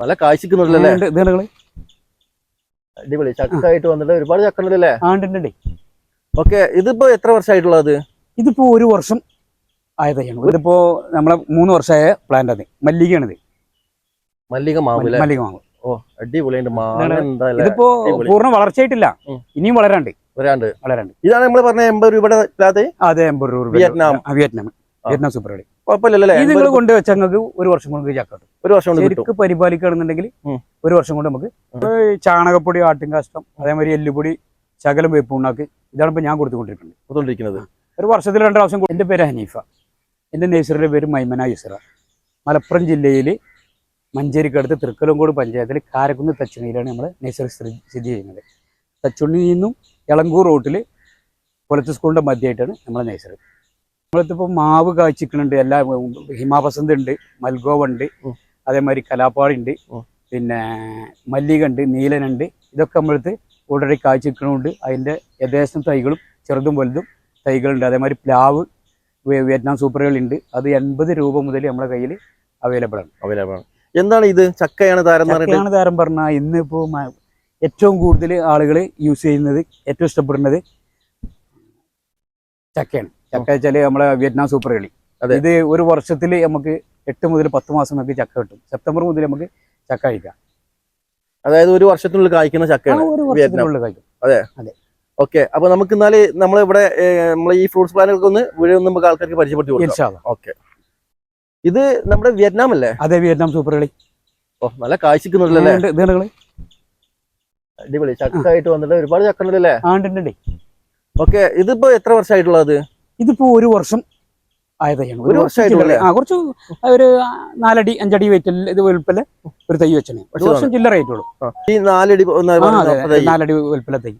നല്ല കാഴ്ചക്കുന്നുണ്ടല്ലേ? അടിപൊളി. ചക്ക ആയിട്ട് വന്നിട്ട് ഒരുപാട് ചക്ക ഉണ്ടല്ലേ. ഓക്കെ ഇതിപ്പോ എത്ര വർഷമായിട്ടുള്ളത് ഇതിപ്പോ ഒരു വർഷം ആയതാണ് ഇതിപ്പോ നമ്മളെ മൂന്ന് വർഷമായ പ്ലാന്റ് അത് മല്ലികയാണിത്. മല്ലിക മാവ് മല്ലിക മാവ്. ഓ അടിപൊളിയുണ്ട്. ഇതിപ്പോ പൂർണ വളർച്ചയായിട്ടില്ല. ഇനിയും വളരാണ്ട് വരാണ്ട് വളരാണ്ട് ഇതാണ് നമ്മൾ പറഞ്ഞ എൺപത് രൂപയുടെ അതെ എൺപത് രൂപ വിയറ്റ്നാം. വിയറ്റ്നാം. വിയറ്റ്നാം സൂപ്പർ കളി. കുഴപ്പമില്ലല്ലേ? ഇത് നിങ്ങൾ കൊണ്ടുവച്ച ഒരു വർഷം കൊണ്ട് ഒരു വർഷം കൊണ്ട് ശരിക്ക് പരിപാലിക്കുകയാണെന്നുണ്ടെങ്കിൽ. ഒരു വർഷം കൊണ്ട് നമുക്ക് ചാണകപ്പൊടി ആട്ടും കാഷ്ടം അതേമാതിരി എല്ലുപൊടി ശകലം വേപ്പ് ഉണ്ടാക്കി ഇതാണ് ഇപ്പൊ ഞാൻ കൊടുത്തുകൊണ്ടിരിക്കുന്നത്. കൊടുത്തോണ്ടിരിക്കുന്നത് ഒരു വർഷത്തിൽ രണ്ട് പ്രാവശ്യം എന്റെ പേര് ഹനീഫ. എന്റെ നേഴ്സറിയുടെ പേര് മൈമന യുസറ. മലപ്പുറം ജില്ലയിൽ മഞ്ചേരിക്കടുത്ത് തൃക്കലങ്കോട് പഞ്ചായത്തിൽ കാരക്കുന്ന് തച്ചുണിയിലാണ് നമ്മൾ നേഴ്സറി സ്ഥിതി സ്ഥിതി ചെയ്യുന്നത്. തച്ചുണിയിൽ നിന്നും എളങ്കൂർ റോട്ടിൽ കൊലത്ത് സ്കൂളിന്റെ മധ്യമായിട്ടാണ് നമ്മളെ നേഴ്സറി. നമ്മളിപ്പോൾ മാവ് കാഴ്ചക്കുന്നുണ്ട് എല്ലാ ഹിമാപസന്ത് ഉണ്ട് മൽഗോവ ഉണ്ട്. അതേമാതിരി കലാപ്പാടി ഉണ്ട് ഉം. പിന്നെ മല്ലിക ഉണ്ട് നീലനുണ്ട് ഇതൊക്കെ നമ്മളടുത്ത് ഓൾറെഡി കാഴ്ചക്കുന്നുണ്ട് അതിന്റെ ഏകദേശം തൈകളും ചെറുതും വലുതും തൈകളുണ്ട്. അതേമാതിരി പ്ലാവ് വിയറ്റ്നാം സൂപ്പറുകളുണ്ട് അത് എൺപത് രൂപ മുതൽ നമ്മുടെ കയ്യിൽ അവൈലബിൾ ആണ്. അവൈലബിൾ ആണ്. എന്താണ് ഇത്? ചക്കയാണ് താരം ചക്കയാണ് താരം പറഞ്ഞാൽ ഇന്നിപ്പോൾ ഏറ്റവും കൂടുതൽ ആളുകൾ യൂസ് ചെയ്യുന്നത് ഏറ്റവും ഇഷ്ടപ്പെടുന്നത് ചക്കയാണ്. ചക്ക വെച്ചാൽ നമ്മളെ വിയറ്റ്നാം സൂപ്പർ കളി. അതെ. ഇത് ഒരു വർഷത്തിൽ നമുക്ക് എട്ട് മുതൽ പത്ത് മാസം നമുക്ക് ചക്ക കിട്ടും. സെപ്റ്റംബർ മുതൽ നമുക്ക് ചക്ക കഴിക്കാം. അതായത് ഒരു വർഷത്തിനുള്ളിൽ കായ്ക്കുന്ന ചക്കയാണ് ഒരു. വർഷത്തിനുള്ളിൽ കഴിക്കും ഓക്കെ. അപ്പൊ നമുക്ക് എന്നാൽ നമ്മളിവിടെ നമ്മളെ ഈ ഫ്രൂട്ട്സ് പ്ലാനുകൾക്ക് ഒന്ന് വീട് നമുക്ക് ആൾക്കാർക്ക് പരിചയപ്പെടുത്തി. ഓക്കെ. ഇത് നമ്മുടെ വിയറ്റ്നാം അല്ലേ? അതെ വിയറ്റ്നാം സൂപ്പർ കളി. ഓ നല്ല കാഴ്ചക്കുന്നുണ്ടല്ലേ അടിപൊളി. ചക്കായിട്ട് വന്നിട്ട് ഒരുപാട് ചക്ക ഉണ്ടല്ലേ? ആ ഉണ്ട്, ഉണ്ട്, ഉണ്ട്. ഓക്കെ. ഇതിപ്പോ എത്ര വർഷമായിട്ടുള്ളത് ഇതിപ്പോ ഒരു വർഷം ആയതാണ് ഒരു വർഷമായിട്ടുള്ളൂ ആ കുറച്ച് ഒരു നാലടി അഞ്ചടി വെയിറ്റിൽ ഇത് വലുപ്പല്ല ഒരു തൈ വെച്ചാണ് ഒരു വർഷം ചില്ലറ ആയിട്ടുള്ളൂ. ഈ നാലടി നാലടി വലുപ്പല തൈ.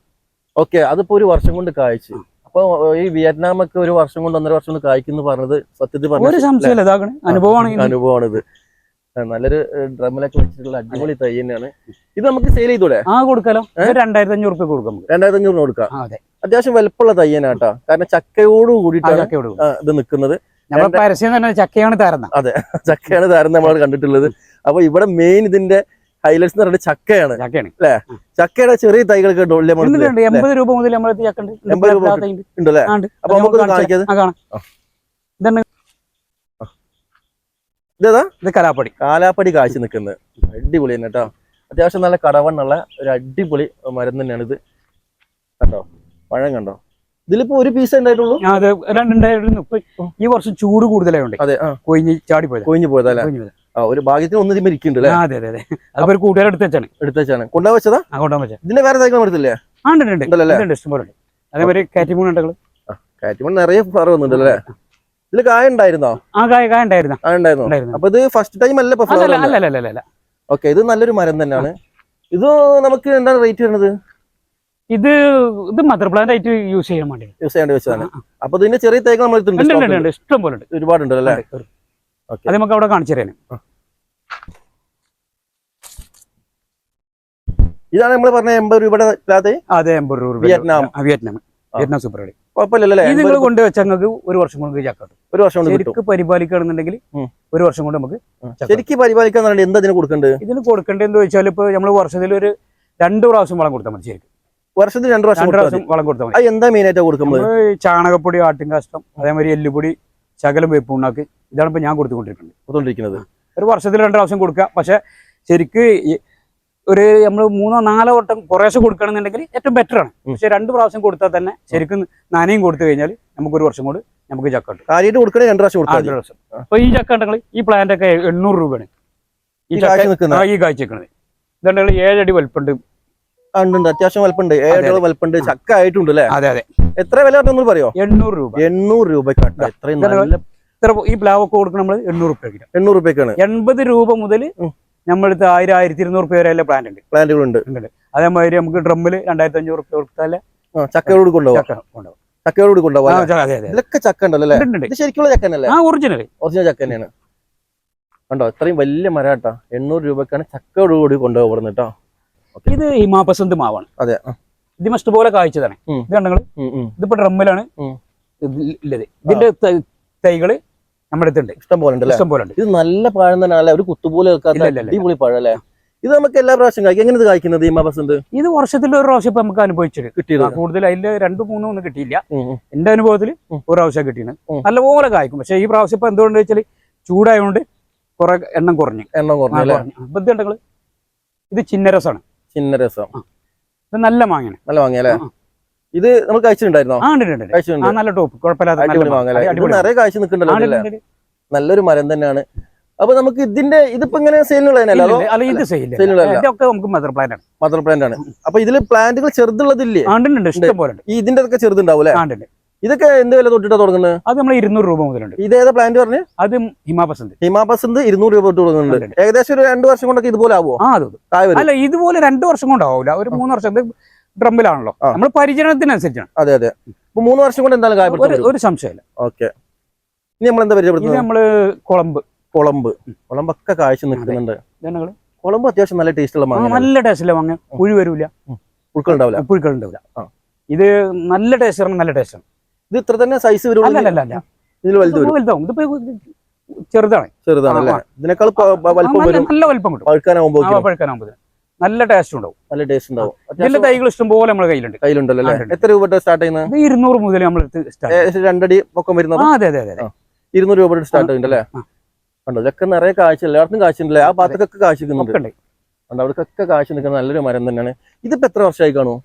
ഓക്കെ അതിപ്പോ ഒരു വർഷം കൊണ്ട് കായ്ച്ചു. അപ്പൊ ഈ വിയറ്റ്നാം ഒക്കെ ഒരു വർഷം കൊണ്ട് ഒന്നര വർഷം കൊണ്ട് കായ്ക്കുന്നു പറഞ്ഞത് സത്യത്തിൽ ഒരു പറഞ്ഞ സംശയമില്ല ഇതാകണം. അനുഭവമാണ് ഇത്. നല്ലൊരു ഡ്രമ്മിലൊക്കെ വെച്ചിട്ടുള്ള അടിപൊളി തൈ തന്നെയാണ്. ഇത് നമുക്ക് സെയിൽ ചെയ്തൂടെ? ആ കൊടുക്കാലോ. രണ്ടായിരത്തി അഞ്ഞൂറ് റുപ്യ കൊടുക്കാം രണ്ടായിരത്തി അഞ്ഞൂറ് കൊടുക്കാം. അതെ. അത്യാവശ്യം വലുപ്പമുള്ള തൈ തന്നെ കേട്ടോ. കാരണം ചക്കയോട് കൂടിയിട്ടാണ് ഇത് നിൽക്കുന്നത്. പരസ്യം തന്നെ ചക്കയാണ് തരുന്ന. ചക്കയാണ് താരം നമ്മൾ കണ്ടിട്ടുള്ളത്. അപ്പൊ ഇവിടെ മെയിൻ ഇതിന്റെ ഹൈലൈറ്റ്സ് എന്ന് പറയുന്നത് ചക്കയാണ്. അല്ലേ? ചക്കയുടെ ചെറിയ തൈകളൊക്കെ എൺപത് രൂപ മുതൽ നമ്മളെ ചക്ക ഉണ്ട്. ഇത് 80 രൂപ. ഉണ്ടല്ലേ. അപ്പൊ നമുക്ക് നമുക്കൊന്ന് കാണിച്ച് കാണിക്കാത് ആ കാണാം ആ. ഇതാണ് ഇതേതാ? ഇത് കലാപ്പടി. കാലാപ്പടി കാഴ്ച നിൽക്കുന്നത്. അടിപൊളി തന്നെ കേട്ടോ. അത്യാവശ്യം നല്ല കടവണ്ണുള്ള ഒരു അടിപൊളി മരം തന്നെയാണ് ഇത്. കണ്ടോ? പഴം കണ്ടോ? ഇതിലിപ്പോ ഒരു പീസ് ഉണ്ടായിട്ടുള്ളൂ അത്. രണ്ടുണ്ടായിരുന്നു. ഈ വർഷം ചൂട് കൂടുതലായോണ്ട്. അതെ കൊഴിഞ്ഞ് ചാടി പോയത്. കൊഴിഞ്ഞു പോയതല്ലേ ആ ഒരു ഭാഗ്യത്തിന് ഒന്ന് ഇതിമ്മ ഇരിക്കുന്നുണ്ട് അല്ലേ? അതെ അതെ അതെ. അപ്പൊ ഒരു കൂട്ടുകാരെ എടുത്ത് വെച്ചാണ്. കൊണ്ടുപോയി വെച്ചതാ? ആ വെച്ചത്. ഇതിന്റെ വേറെ തൈകൾ എടുത്തില്ലേ? ആ ഉണ്ട് ഉണ്ട് അതേമാതിരി കാറ്റിമൂൺ ഉണ്ടല്ലോ. കാറ്റിമൂൺ നിറയെ ഫ്ലവർ വന്നിട്ടുണ്ട് അല്ലേ ഇതിൽ കായ ഉണ്ടായിരുന്നോ? ആ കായ കായ ഉണ്ടായിരുന്ന. ആ ഉണ്ടായിരുന്നു? അപ്പൊ ഇത് ഫസ്റ്റ് ടൈം അല്ല അല്ല ഓക്കെ ഇത് നല്ലൊരു മരം തന്നെയാണ്. ഇത് നമുക്ക് എന്താണ് റേറ്റ് വരുന്നത്? ഇത് ഇത് മദർ പ്ലാന്റ് ആയിട്ട് യൂസ് ചെയ്യാൻ വേണ്ടി. യൂസ് ചെയ്യേണ്ടി വെച്ചതാണ്. അപ്പൊ ഇതിന്റെ ചെറിയ തൈകൾ നമ്മൾ ഇഷ്ടം പോലെ ഉണ്ട്. ഒരുപാടുണ്ട് അല്ലേ? അത് നമുക്ക് അവിടെ കാണിച്ചു തരാൻ ഇതാണ് നമ്മൾ പറഞ്ഞ എൺപത് രൂപയുടെ പ്ലാത്ത് അതെ എൺപത് രൂപ വിയറ്റ്നാം. വിയറ്റ്നാം. വിയറ്റ്നാം സൂപ്പർ ഇത് നിങ്ങൾ കൊണ്ടുവച്ച ഒരു വർഷം കൊണ്ട് ചക്ക കിട്ടും ഒരു വർഷം കൊണ്ട് ശരിക്കും പരിപാലിക്കണമെന്നുണ്ടെങ്കിൽ പരിപാലിക്കുകയാണെന്നുണ്ടെങ്കിൽ ഒരു വർഷം കൊണ്ട് നമുക്ക് ശരിക്കും പരിപാലിക്കാൻ എന്താ ഇതിന് കൊടുക്കേണ്ടത് ഇതിന് കൊടുക്കേണ്ടതെന്ന് വെച്ചാൽ ഇപ്പൊ നമ്മൾ വർഷത്തിൽ ഒരു രണ്ട് പ്രാവശ്യം വളം കൊടുത്താൽ മതി ശരിക്കും. വർഷത്തിൽ രണ്ട് പ്രാവശ്യം പ്രാവശ്യം വളം കൊടുത്താൽ മതി. എന്താ മെയിൻ ആയിട്ട് കൊടുക്കുന്നത്? ചാണകപ്പൊടി ആട്ടിൻ കാഷ്ടം അതേമാതിരി എല്ലുപൊടി ശകലം വേപ്പ് ഉണ്ടാക്കി ഇതാണ് ഇപ്പൊ ഞാൻ കൊടുത്തുകൊണ്ടിരിക്കുന്നത്. കൊടുത്തോണ്ടിരിക്കുന്നത്. ഒരു വർഷത്തിൽ രണ്ട് പ്രാവശ്യം കൊടുക്കുക. പക്ഷെ ശരിക്ക് ഒരു നമ്മൾ മൂന്നോ നാലോ വട്ടം കുറേശ്ശെ കൊടുക്കണമെന്നുണ്ടെങ്കിൽ ഏറ്റവും ബെറ്റർ ആണ്. പക്ഷെ രണ്ട് പ്രാവശ്യം കൊടുത്താൽ തന്നെ ശരിക്കും നനയും കൊടുത്തു കഴിഞ്ഞാൽ നമുക്ക് ഒരു വർഷം കൊണ്ട് നമുക്ക് ചക്ക ഉണ്ട്. കാര്യമായിട്ട് കൊടുക്കണേ രണ്ട് പ്രാവശ്യം കൊടുക്കാം രണ്ടു പ്രാവശ്യം. അപ്പൊ ഈ ചക്ക ഉണ്ടെങ്കിൽ ഈ പ്ലാന്റ് ഒക്കെ എണ്ണൂറ് രൂപയാണ്. ഈ കാഴ്ച ചക്ക നിൽക്കുന്ന. ആ, ഈ കാഴ്ച നിൽക്കുന്നത്. ഇതുണ്ടെങ്കിൽ ഏഴടി വലിപ്പുണ്ട് ഉണ്ട് അത്യാവശ്യം വലുപ്പുണ്ട് ഏഴോളം വലുപ്പുണ്ട് ചക്ക ആയിട്ടുണ്ട് അല്ലേ? അതെ അതെ. എത്ര വില നമ്മൾ പറയോ? എണ്ണൂറ് രൂപ. എണ്ണൂറ് രൂപയ്ക്ക് എത്ര എത്രയും നല്ല ഇത്ര ഈ പ്ലാവ് ഒക്കെ കൊടുക്കണം നമ്മൾ എണ്ണൂറ് രൂപയ്ക്ക് എണ്ണൂറ് രൂപയ്ക്കാണ് എൺപത് രൂപ മുതൽ. നമ്മളടുത്ത് ആയിരം ആയിരത്തി ഇരുന്നൂറ് രൂപ വരെ പ്ലാന്റ് ഉണ്ട്. പ്ലാന്റുകൾ ഉണ്ട്. അതേമാതിരി നമുക്ക് ഡ്രമ്മിൽ രണ്ടായിരത്തി അഞ്ഞൂറ് രൂപ കൊടുത്താലേ ചക്കയോട് കൊണ്ടുപോവാം. ചക്ക ഉണ്ടാവും ചക്കയോട് ഇതിലൊക്കെ ചക്ക ഉണ്ടല്ലോ. ഇത് ശരിക്കുള്ള ചക്ക തന്നെ ഒറിജിനൽ ഒറിജിനൽ ചക്ക തന്നെയാണ്. കണ്ടോ? ഇത്രയും വലിയ മരം കേട്ടോ. എണ്ണൂറ് രൂപക്കാണ് ചക്കയോട് കൂടി കൊണ്ടുപോകുന്നത് കേട്ടോ. ഇത് ഹിമാപസന്ത് മാവാണ്. അതെ. ഇത് ഇഷ്ടംപോലെ കായ്ച്ചതാണ് ഉം. ഇത് ഉം. ഇതിപ്പോ ഡ്രമ്മിലാണ്. ഇല്ലത് ഇതിന്റെ തൈകൾ നമ്മുടെ അടുത്തുണ്ട്. ഇഷ്ടം പോലെ ഉണ്ട് ഇഷ്ടം പോലെ ഉണ്ട്. ഇത് നല്ല പഴം തന്നെ അല്ലേ ഒരു കുത്തുപോലെ വെക്കാത്ത. അടിപൊളി പഴം അല്ലേ? ഇത് നമുക്ക് എല്ലാ പ്രാവശ്യം കായ്ക്കും. എങ്ങനെ ഇത് കായ്ക്കുന്നത് ഈ മബസന്ത് ഇത് വർഷത്തിൽ ഒരു പ്രാവശ്യം ഇപ്പൊ നമുക്ക് അനുഭവിച്ചത്. കിട്ടിയത്? കൂടുതൽ അതിന്റെ രണ്ടു മൂന്നും ഒന്നും കിട്ടിയില്ല. എന്റെ അനുഭവത്തിൽ ഒരു പ്രാവശ്യം കിട്ടിയത് നല്ലപോലെ കായ്ക്കും. പക്ഷെ ഈ പ്രാവശ്യം ഇപ്പൊ എന്തുകൊണ്ട് വെച്ചാൽ ചൂടായതുകൊണ്ട് കുറെ എണ്ണം കുറഞ്ഞു. എണ്ണം കുറഞ്ഞു കുറഞ്ഞു. ഇത് ചിന്നരസാണ് ചിന്നരസം ഇത് നല്ല മാങ്ങയാണ്. നല്ല വാങ്ങിയല്ലേ ഇത് നമ്മൾ കഴിച്ചിട്ടുണ്ടായിരുന്നോ? കഴിച്ചിട്ടുണ്ട്. നല്ല ടോപ്പ്. കുഴപ്പമില്ലാത്ത നിറയെ കാഴ്ച ഉണ്ട്. നല്ലൊരു മരം തന്നെയാണ്. അപ്പൊ നമുക്ക് ഇതിന്റെ ഇതിപ്പോ ഇങ്ങനെ അല്ല ഇത് നമുക്ക് മദർ പ്ലാന്റ് ആണ്. മദർ പ്ലാന്റ് ആണ്. അപ്പൊ ഇതിൽ പ്ലാന്റുകൾ ചെറുതുള്ളതില്ലേ. ഇഷ്ടം പോലെ ഈ ഇതിന്റെ ഒക്കെ ചെറുതുണ്ടാവും അല്ലേ. ഇതൊക്കെ എന്ത് വില തൊട്ടിട്ടാ തുടങ്ങുന്നത്? അത് നമ്മൾ ഇരുന്നൂറ് രൂപ മുതലുണ്ട്. ഇത് ഏതാ പ്ലാന്റ് പറഞ്ഞു? അത് ഹിമാപസന്ത് ഹിമാപസന്ത് ഇരുന്നൂറ് രൂപ തൊട്ട് തുടങ്ങുന്നുണ്ട്. ഏകദേശം ഒരു രണ്ടു വർഷം കൊണ്ടൊക്കെ ഇതുപോലെ ആവുമോ ആ അത് അല്ല ഇതുപോലെ രണ്ടു വർഷം കൊണ്ടാവില്ല ഒരു മൂന്ന് വർഷം ഡ്രമ്മിലാണല്ലോ. നമ്മൾ പരിചരണത്തിനനുസരിച്ചാണ്. അതെ അതെ. ഇപ്പൊ മൂന്ന് വർഷം കൊണ്ട് എന്തായാലും ഒരു സംശയമില്ല. ഓക്കെ. ഇനി നമ്മൾ എന്താ പരിചയപ്പെടുത്തുന്നത് നമ്മൾ കുളമ്പ്. കുളമ്പ്. കുളമ്പൊക്കെ കാഴ്ച നിൽക്കുന്നുണ്ട്. കുളമ്പ് അത്യാവശ്യം നല്ല ടേസ്റ്റുള്ള മാങ്ങ നല്ല ടേസ്റ്റില്ല മാങ്ങ. പുഴു വരൂല. പുഴുക്കളുണ്ടാവില്ല പുഴുക്കളുണ്ടാവില്ല ഇത് നല്ല ടേസ്റ്റ് നല്ല ടേസ്റ്റാണ് ഇത് ഇത്ര തന്നെ സൈസ് ഇതിൽ വരും. ഇത് വലുതാവും. ഇതിപ്പോ ചെറുതാണ്. ഇതിനേക്കാൾ വലിപ്പം നല്ല നല്ല വലിപ്പം കിട്ടും. നല്ല ടേസ്റ്റ് ഉണ്ടാവും. നല്ല ടേസ്റ്റ് ഉണ്ടാവും. ഇതിന്റെ അത്യാവശ്യം തൈകൾ ഇഷ്ടം പോലെ നമ്മുടെ കയ്യിലുണ്ട്. കയ്യിലുണ്ടല്ലോ. എത്ര രൂപ സ്റ്റാർട്ട് ചെയ്യുന്നത്? ഇരുന്നൂറ് മുതൽ നമ്മൾ രണ്ടടി പൊക്കം വരുന്നത്? അതെ അതെ. ഇരുന്നൂറ് രൂപ സ്റ്റാർട്ട് ചെയ്യുന്നുണ്ട് അല്ലേ? ആ. കണ്ടോ? ഇതൊക്കെ നിറയെ കാഴ്ച എല്ലായിടത്തും കാഴ്ചയുണ്ടല്ലേ ആ ഭാഗത്തൊക്കെ കാഴ്ച നിൽക്കുന്നുണ്ട്. കണ്ടോ? അവിടേക്കൊക്കെ കാഴ്ച നിൽക്കുന്ന നല്ലൊരു മരം തന്നെയാണ്. ഇതിപ്പോ എത്ര വർഷമായി കാണോ?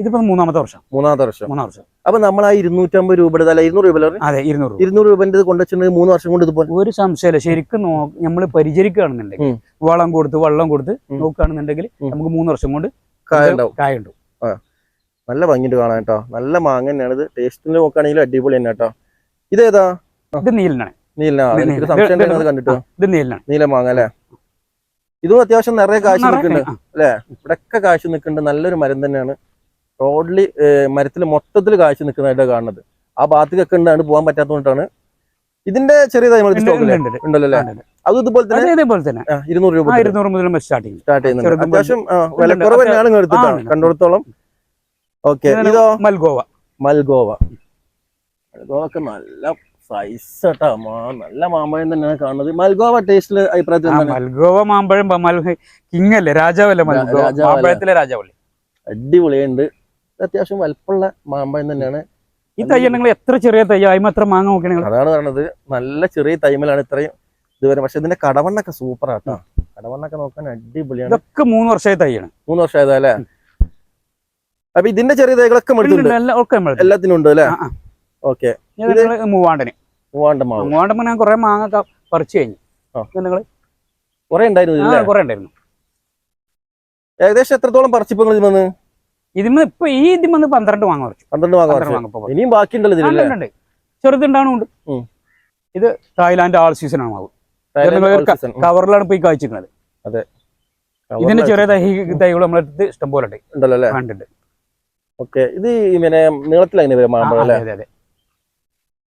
ഇതിപ്പോ മൂന്നാമത്തെ വർഷം. മൂന്നാമത്തെ വർഷം. മൂന്നാം വർഷം. അപ്പൊ നമ്മൾ ആ ഇരുന്നൂറ്റമ്പത് രൂപയുടെ അല്ല ഇരുന്നൂറ് രൂപ അതെ ഇരുന്നൂറ് ഇരുന്നൂറ് രൂപന്റെ കൊണ്ടുവച്ചിട്ടുണ്ടെങ്കിൽ മൂന്ന് വർഷം കൊണ്ട് ഇതുപോലെ. ഒരു സംശയമല്ല. ശരിക്കും നമ്മൾ പരിചരിക്കുകയാണെന്നുണ്ടെങ്കിൽ. വളം കൊടുത്ത് വെള്ളം കൊടുത്ത്. നോക്കുകയാണെന്നുണ്ടെങ്കിൽ നമുക്ക് മൂന്ന് വർഷം കൊണ്ട് കായ ഉണ്ടാവും. നല്ല ഭംഗിയുണ്ട് കാണാൻ കേട്ടോ. നല്ല മാങ്ങ തന്നെയാണ് ഇത്. ടേസ്റ്റിന് നോക്കുകയാണെങ്കിൽ അടിപൊളി തന്നെ കേട്ടോ. ഇതേതാ? ഇത് നീലനാണ്. നീല ഇത് നീല. മാങ്ങ അല്ലേ? ഇതും അത്യാവശ്യം നിറയെ കാശ് നിൽക്കുന്നുണ്ട് അല്ലെ? ഇവിടെയൊക്കെ കാശ് നിൽക്കുന്നുണ്ട് നല്ലൊരു മരം തന്നെയാണ്. ടോട്ടലി മരത്തിൽ മൊത്തത്തിൽ കാശ് നിൽക്കുന്നതായിട്ട് കാണുന്നത്. ആ ഭാഗത്തേക്കൊക്കെ ഉണ്ടാണ് പോകാൻ പറ്റാത്തതുകൊണ്ടാണ്. ഇതിന്റെ ചെറിയ. ഉണ്ടല്ലോ അല്ലേ. അതും ഇതുപോലെ തന്നെ? ഇതേപോലെ തന്നെ. ഇരുന്നൂറ് രൂപ ഇരുന്നൂറ് മുതൽ സ്റ്റാർട്ടിങ് സ്റ്റാർട്ട് ചെയ്യുന്നുണ്ട്. അത്യാവശ്യം വിലക്കുറവ് തന്നെയാണ് നിങ്ങൾ എടുത്തിട്ടാണ്. ആ, ഓക്കെ ഇതോ? മൽഗോവ. മൽഗോവ. മൽഗോവ ഒക്കെ നല്ല സൈസ് കേട്ടോ നല്ല മാമ്പഴം തന്നെയാണ് കാണുന്നത്. മൽഗോവ ടേസ്റ്റിൽ അഭിപ്രായത്തിൽ മൽഗോവ മാമ്പഴം കിങ് അല്ലേ രാജാവല്ലേ മാമ്പഴത്തിലെ രാജാവല്ലേ? അടിപൊളിയുണ്ട്. അത്യാവശ്യം വലുപ്പമുള്ള മാമ്പഴം തന്നെയാണ്. ഈ തൈ നിങ്ങൾ എത്ര ചെറിയ തൈ? ആയി എത്ര മാങ്ങ നോക്കണേ നിങ്ങൾ അതാണ് പറഞ്ഞത് നല്ല ചെറിയ തൈമലാണ് ഇത്രയും ഇതുവരെ പക്ഷെ ഇതിന്റെ കടവണ്ണൊക്കെ സൂപ്പർ ആട്ടോ കടവണ്ണൊക്കെ നോക്കാൻ അടിപൊളിയാണ്. ഇതൊക്കെ മൂന്ന് വർഷമായി തൈയാണ്. മൂന്ന് വർഷം അല്ലേ അപ്പൊ ഇതിന്റെ ചെറിയ തൈകളൊക്കെ എല്ലാത്തിനും ഉണ്ട് അല്ലേ. ഓക്കെ. മൂവാണ്ടന്. മൂവാണ്ട മാവ് മൂവാണ്ടൻ ഞാൻ കുറെ മാങ്ങ പറിച്ചു കഴിഞ്ഞു. നിങ്ങൾ കുറെ ഉണ്ടായിരുന്നു കുറെ ഉണ്ടായിരുന്നു. ഏകദേശം എത്രത്തോളം പറിച്ചിപ്പോ നിങ്ങൾ ഇതിൽ ഇതിന് ഇപ്പൊ ഈ ഇതിമെന്ന് പന്ത്രണ്ട് മാങ്ങ പറിച്ചു. പന്ത്രണ്ട് മാങ്ങ ഇനിയും ബാക്കിയുണ്ടല്ലോ ഉം. ഇത് തായ്ലാന്റ് ആൾ സീസൺ ആണ് മാവ്. കവറിലാണ് പോയി ഈ അതെ. ഇതിന്റെ ചെറിയ തൈ തൈകൾ നമ്മളെടുത്ത് ഇഷ്ടം പോലെ ഉണ്ട്. ഉണ്ടല്ലോ അല്ലേ? കണ്ടിട്ടുണ്ട് ഓക്കെ. ഇത് ഇങ്ങനെ നീളത്തിൽ അങ്ങനെ അതെ അതെ.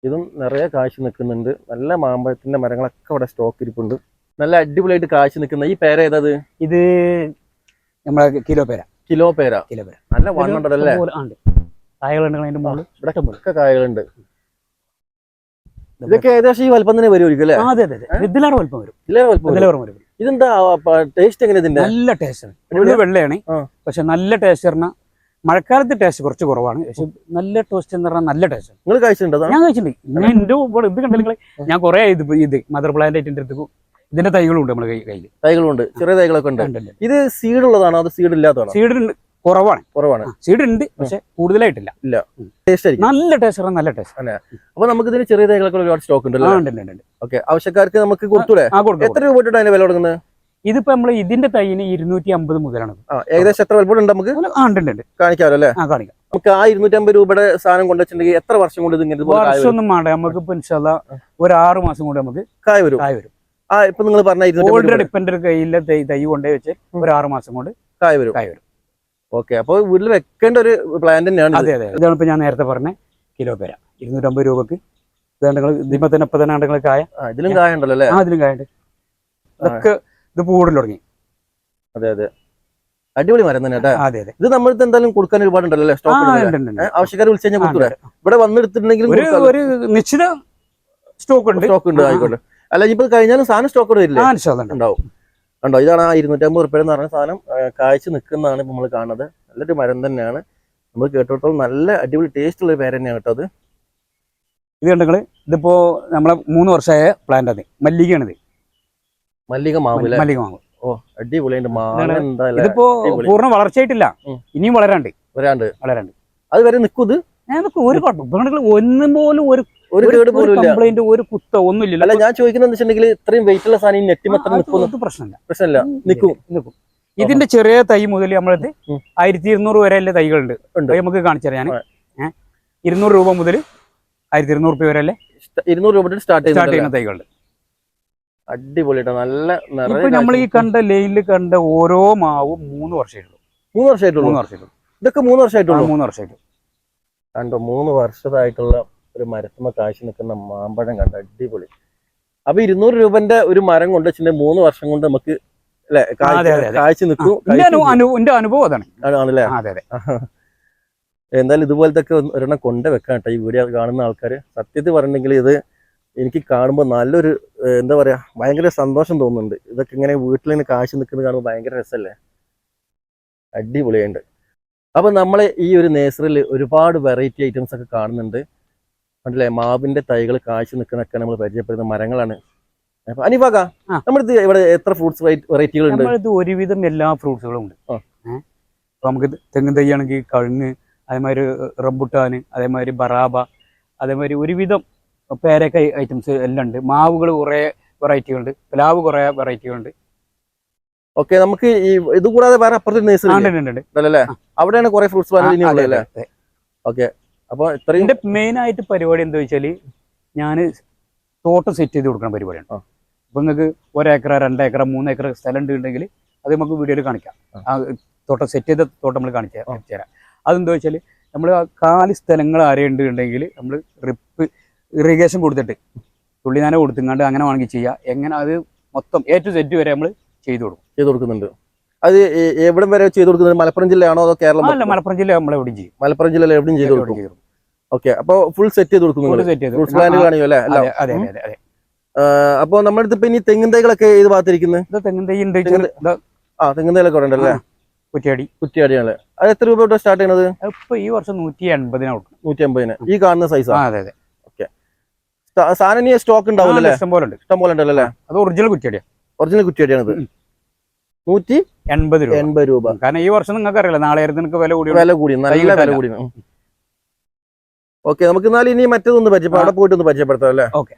ഇതും നിറയെ കാശ് നിൽക്കുന്നുണ്ട്. നല്ല മാമ്പഴത്തിന്റെ മരങ്ങളൊക്കെ ഇവിടെ സ്റ്റോക്ക് ഇരിപ്പുണ്ട്. നല്ല അടിപൊളിയായിട്ട് കാശ് നിൽക്കുന്ന ഈ പേര ഏതാത്? ഇത് നമ്മളെ കിലോ പേര. കിലോ പേര. കിലോ പേര. നല്ല വണ്ണുണ്ടല്ലേ കായകളുണ്ട് അതിന്റെ മുകളിൽ. ഒക്കെ കായകളുണ്ട്. ഇതൊക്കെ ഏകദേശം ഈ വലിപ്പം തന്നെ വരും ആ, അതെ അതെ അതെ. ഇതിലാണ് വലുപ്പം വരും. വലിപ്പം വരും. ഇതെന്താ ടേസ്റ്റ് എങ്ങനെ ഇതിന്റെ നല്ല ടേസ്റ്റ് ആണ്. വെള്ളയാണ്. പക്ഷെ നല്ല ടേസ്റ്റ് പറഞ്ഞാൽ മഴക്കാലത്ത് ടേസ്റ്റ് കുറച്ച് കുറവാണ്. പക്ഷെ നല്ല ടേസ്റ്റ് എന്ന് പറഞ്ഞാൽ നല്ല ടേസ്റ്റ് നിങ്ങൾ കഴിച്ചിട്ടുണ്ട് ഞാൻ കഴിച്ചിട്ടുണ്ട്. ഞാൻ എന്റെ ഇവിടെ ഇത് കണ്ടില്ല ഞാൻ കുറെ ഇത് ഇത് മദർ പ്ലാന്റ് ആയിട്ട് എടുത്തു ഇതിന്റെ തൈകളും ഉണ്ട് നമ്മുടെ കയ്യിൽ തൈകളുണ്ട്. ചെറിയ തൈകളൊക്കെ ഉണ്ട്. ഇത് സീഡ് ഉള്ളതാണോ അത് സീഡ് ഇല്ലാത്തതാണോ? സീഡ് ഉണ്ട് കുറവാണ്. കുറവാണ് സീഡ് ഉണ്ട് പക്ഷെ കൂടുതലായിട്ടില്ല. ഇല്ല. ടേസ്റ്റ് നല്ല ടേസ്റ്റ് നല്ല ടേസ്റ്റ് അപ്പൊ നമുക്ക് ഇതിന് ചെറിയ തൈകളൊക്കെ ഒരുപാട് സ്റ്റോക്ക് ഉണ്ടല്ലോ? ഉണ്ട്. ഓക്കെ. ആവശ്യക്കാർക്ക് നമുക്ക് കൊടുത്തൂടെ? എത്ര രൂപ അതിന്റെ വില കൊടുക്കുന്നത്? ഇതിപ്പോ നമ്മൾ ഇതിന്റെ തൈന് ഇരുന്നൂറ്റി അമ്പത് മുതലാണ് ഏകദേശം എത്ര വലുപ്പം ഉണ്ട് നമുക്ക്? ആ ഉണ്ട് കാണിക്കാമല്ലോ അല്ലേ? ആ കാണിക്കാം. നമുക്ക് ആ ഇരുന്നൂറ്റമ്പത് രൂപയുടെ സാധനം കൊണ്ടുവച്ചിട്ടുണ്ടെങ്കിൽ എത്ര വർഷം കൊണ്ട് ഇങ്ങനെ വർഷം ഒന്നും വേണ്ട നമുക്ക് ഇപ്പൊ ഇൻഷാല്ല ഒരു ആറ് മാസം കൊണ്ട് നമുക്ക് കായ വരും. കായ വരും. ആ ഇപ്പൊ നിങ്ങൾ പറഞ്ഞ ഓൾറെഡി കയ്യിലെ തൈ തൈ കൊണ്ടേ വെച്ച് ഒരു ആറ് മാസം കൊണ്ട് കായ വരും. കായ വരും. ഓക്കെ അപ്പൊ വീട്ടിൽ വെക്കേണ്ട ഒരു പ്ലാൻ തന്നെയാണ് അതെ അതെ. ഇതാണ് ഇപ്പൊ ഞാൻ നേരത്തെ പറഞ്ഞ കിലോ പേര. ഇരുന്നൂറ്റമ്പത് രൂപക്ക്. ഇതാണ്ട് നിങ്ങൾ ഇതിപ്പോ തന്നെ ഇപ്പൊ തന്നെ കായ. ഇതിലും കായ ഉണ്ടല്ലോ അല്ലേ? ആ കായ ഉണ്ട്. ഇതൊക്കെ ഇത് പൂടൽ തുടങ്ങി. അതെ അതെ. അടിപൊളി മരം തന്നെ അതെ അതെ. ഇത് നമ്മൾക്ക് എന്തായാലും കൊടുക്കാൻ ഒരുപാടുണ്ടല്ലോ സ്റ്റോക്ക് ഉണ്ട്, ഉണ്ട്, ഉണ്ട്. ആവശ്യക്കാർ വിളിച്ചു കഴിഞ്ഞാൽ കൊടുത്തൂടെ? ഇവിടെ വന്നെടുത്തിട്ടുണ്ടെങ്കിൽ ഒരു നിശ്ചിത സ്റ്റോക്ക് ഉണ്ട്. സ്റ്റോക്ക് ഉണ്ട്. ആയിക്കോട്ടെ. അല്ല ഇനിയിപ്പോ കഴിഞ്ഞാലും സാധനം സ്റ്റോക്ക് വരില്ലേ ഉണ്ട് ഉണ്ടാവും. കണ്ടോ ഇതാണ് ആ ഇരുന്നൂറ്റമ്പത് റുപ്യ എന്ന് പറഞ്ഞ സാധനം കാഴ്ച നിൽക്കുന്നതാണ് ഇപ്പൊ നമ്മൾ കാണുന്നത്. നല്ലൊരു മരം തന്നെയാണ്. നമ്മൾ കേട്ടിടത്തോളം നല്ല അടിപൊളി ടേസ്റ്റ് ഉള്ള പേര് തന്നെയാണ് കേട്ടോ അത്. ഇത് കണ്ടെങ്കിൽ ഇതിപ്പോ നമ്മളെ മൂന്ന് വർഷമായ പ്ലാന്റ് അത് മല്ലികയാണിത്. മല്ലിക മാവ് മല്ലിക മാവ് ഓ അടിപൊളിയുണ്ട് മാങ്ങ ഇതിപ്പോ പൂർണ വളർച്ചയായിട്ടില്ല. ഇനിയും വളരാണ്ട്. വരാണ്ട്. വളരാണ്ട്. അത് വരെ നിൽക്കും ഇത് ഞങ്ങൾക്ക് ഒരു കുഴപ്പം ഒന്നും പോലും ഒരു ഒരു കേട് പോലും കംപ്ലൈന്റ് ഒരു കുത്ത ഒന്നുമില്ല. അല്ല ഞാൻ ചോദിക്കുന്നത് വെച്ചിട്ടുണ്ടെങ്കിൽ ഇത്രയും വെയിറ്റ് ഉള്ള സാധനം നെറ്റിമത്ര നിൽക്കുന്നു. പ്രശ്നമില്ല. പ്രശ്നമില്ല. നിൽക്കും നിൽക്കും ഇതിന്റെ ചെറിയ തൈ മുതൽ നമ്മളത്. ആയിരത്തി ഇരുന്നൂറ് വരെ അല്ലേ തൈകളുണ്ട്. നമുക്ക് കാണിച്ചു തരാം ഞാൻ. ഇരുന്നൂറ് രൂപ മുതൽ ആയിരത്തി ഇരുന്നൂറ് രൂപ വരെ അല്ലേ ഇരുന്നൂറ് രൂപ സ്റ്റാർട്ട് ചെയ്യുന്ന തൈകളുണ്ട്. അടിപൊളിട്ടോ നല്ല നിറയെ നമ്മൾ ഈ കണ്ട ലെയിലിൽ കണ്ട ഓരോ മാവും മൂന്ന് വർഷമായിട്ടുള്ളൂ. മൂന്ന് വർഷമായിട്ടുള്ളൂ? മൂന്ന് വർഷമായിട്ടുള്ളൂ. ഇതൊക്കെ മൂന്ന് വർഷമായിട്ടുള്ളൂ? മൂന്ന് വർഷമായിട്ടുള്ളൂ. കണ്ടോ മൂന്ന് വർഷമായിട്ടുള്ള ഒരു മരത്തുമ്മ കാശി നിൽക്കുന്ന മാമ്പഴം കണ്ട? അടിപൊളി. അപ്പൊ ഇരുന്നൂറ് രൂപന്റെ ഒരു മരം കൊണ്ട് വെച്ചിട്ടുണ്ടെങ്കിൽ മൂന്ന് വർഷം കൊണ്ട് നമുക്ക് അല്ലെ. കാഴ്ച നിൽക്കും എന്റെ അനുഭവം അതാണ്. ആണല്ലേ അതെ അതെ. എന്തായാലും ഇതുപോലത്തെ ഒക്കെ ഒരെണ്ണം കൊണ്ട് വെക്കാം കേട്ടോ ഈ വീഡിയോ കാണുന്ന ആൾക്കാർ സത്യത്തിൽ പറഞ്ഞിട്ടുണ്ടെങ്കിൽ ഇത് എനിക്ക് കാണുമ്പോൾ നല്ലൊരു എന്താ പറയുക ഭയങ്കര സന്തോഷം തോന്നുന്നുണ്ട്. ഇതൊക്കെ ഇങ്ങനെ വീട്ടിൽ നിന്ന് കാശ് നിൽക്കുന്നത് കാണുമ്പോൾ ഭയങ്കര രസമല്ലേ അടിപൊളിയുണ്ട് അപ്പോൾ നമ്മൾ ഈ ഒരു നേസറിൽ ഒരുപാട് വെറൈറ്റി ഐറ്റംസ് ഒക്കെ കാണുന്നുണ്ട്. കണ്ടില്ലേ മാവിന്റെ തൈകൾ കാശ് നിൽക്കുന്നൊക്കെ നമ്മൾ പരിചയപ്പെടുന്ന മരങ്ങളാണ്. അനിവാക. നമ്മളിത് ഇവിടെ എത്ര ഫ്രൂട്ട്സ് വെറൈറ്റികൾ ഉണ്ട് നമ്മളിത് ഒരുവിധം എല്ലാ ഫ്രൂട്ട്സുകളും ഉണ്ട്. ഇപ്പൊ നമുക്ക് തെങ്ങ് തൈയാണെങ്കിൽ കഴുങ്ങ് അതേമാതിരി റംബുട്ടാന് അതേമാതിരി ബറാബ അതേമാതിരി ഒരുവിധം പേരക്ക ഐറ്റംസ് എല്ലാം ഉണ്ട് മാവുകൾ കുറേ വെറൈറ്റികളുണ്ട് പ്ലാവ് കുറേ വെറൈറ്റികളുണ്ട് ഓക്കെ നമുക്ക് ഈ ഇത് കൂടാതെ വേറെ അപ്പുറത്തേക്ക് നേഴ്സറി ഉണ്ട്, ഉണ്ട്, ഉണ്ട്. അല്ലേ ആ. അവിടെയാണ് കുറെ ഫ്രൂട്ട്സ് ആ, ഇനി അതെ, ഉള്ളത് അതെ, അല്ലേ അതെ. അപ്പൊ ഇത്രയും എന്റെ മെയിൻ ആയിട്ട് പരിപാടി എന്താ വെച്ചാൽ ഞാൻ തോട്ടം സെറ്റ് ചെയ്ത് കൊടുക്കുന്ന പരിപാടിയാണ്. അപ്പൊ നിങ്ങൾക്ക് ഒരേക്കറ രണ്ടേക്കറ മൂന്നേക്കറ സ്ഥലം ഉണ്ടെങ്കിൽ അത് നമുക്ക് വീഡിയോയിൽ കാണിക്കാം ആ. തോട്ടം സെറ്റ് ചെയ്ത തോട്ടം നമ്മൾ കാണിക്കാം കാണിച്ചു തരാം അതെന്താ വെച്ചാൽ നമ്മൾ കാൽ കാലി സ്ഥലങ്ങൾ ആരെയുണ്ട് ഉണ്ടെങ്കിൽ നമ്മൾ റിപ്പ് ഇറിഗേഷൻ കൊടുത്തിട്ട്. തുള്ളിനാന കൊടുത്തുങ്ങാണ്ട് അങ്ങനെ വേണമെങ്കിൽ ചെയ്യാം. എങ്ങനെ അത് മൊത്തം എ ടു സെറ്റ് വരെ നമ്മൾ ചെയ്തു കൊടുക്കും. ചെയ്തു കൊടുക്കുന്നുണ്ട്. അത് എവിടെ വരെ ചെയ്തു കൊടുക്കുന്നത്? മലപ്പുറം ജില്ലയാണോ അതോ കേരളം അല്ല മലപ്പുറം ജില്ല നമ്മൾ എവിടെയും ചെയ്യും. മലപ്പുറം ജില്ലയിൽ എവിടെയും ചെയ്തു കൊടുക്കും. ഓക്കെ അപ്പൊ ഫുൾ സെറ്റ് ചെയ്ത് കൊടുക്കും നിങ്ങൾ. സെറ്റ് ചെയ്ത് ഫ്രൂട്ട്സ് പ്ലാന്റ് ആ, കാണിയോ അല്ലേ? അതെ അതെ അതെ അതെ അതെ. അപ്പൊ നമ്മുടെ ഇപ്പൊ ഇനി തെങ്ങിൻ തൈകളൊക്കെ ഏത് ഭാഗത്തിരിക്കുന്നത് തെങ്ങിൻ തൈ ഉണ്ട് ആ തെങ്ങിൻ തൈകളൊക്കെ അവിടെ ഉണ്ടല്ലേ? കുറ്റിയാടി. കുറ്റിയാടിയാണ് അത് എത്ര രൂപ സ്റ്റാർട്ട് ചെയ്യണത്? ഇപ്പൊ ഈ വർഷം നൂറ്റി എൺപതിനാ കൊടുക്കും നൂറ്റി എൺപതിന്. ഈ കാണുന്ന സൈസാ അതെ അതെ. സാധനം ഇനി സ്റ്റോക്ക് ഉണ്ടാവില്ല ഇഷ്ടം പോലെ ഉണ്ട് ഇഷ്ടം പോലെ ഉണ്ടല്ലോ അല്ലേ? അത് ഒറിജിനൽ കുറ്റിയാടിയാ. ഒറിജിനൽ കുറ്റിയാടിയാണിത്. നൂറ്റി എൺപത് രൂപ. എൺപത് രൂപ. കാരണം ഈ വർഷം നിങ്ങൾക്ക് അറിയില്ല. നാളെ നിനക്ക് നിങ്ങൾക്ക് വില കൂടി വില കൂടി. നല്ല വില കൂടി. ഓക്കെ നമുക്ക് എന്നാലും ഇനി മറ്റേതൊന്ന് പരിചയപ്പെടാം. അവിടെ പോയിട്ട് ഒന്ന് പരിചയപ്പെടുത്താം അല്ലേ? ഓക്കെ.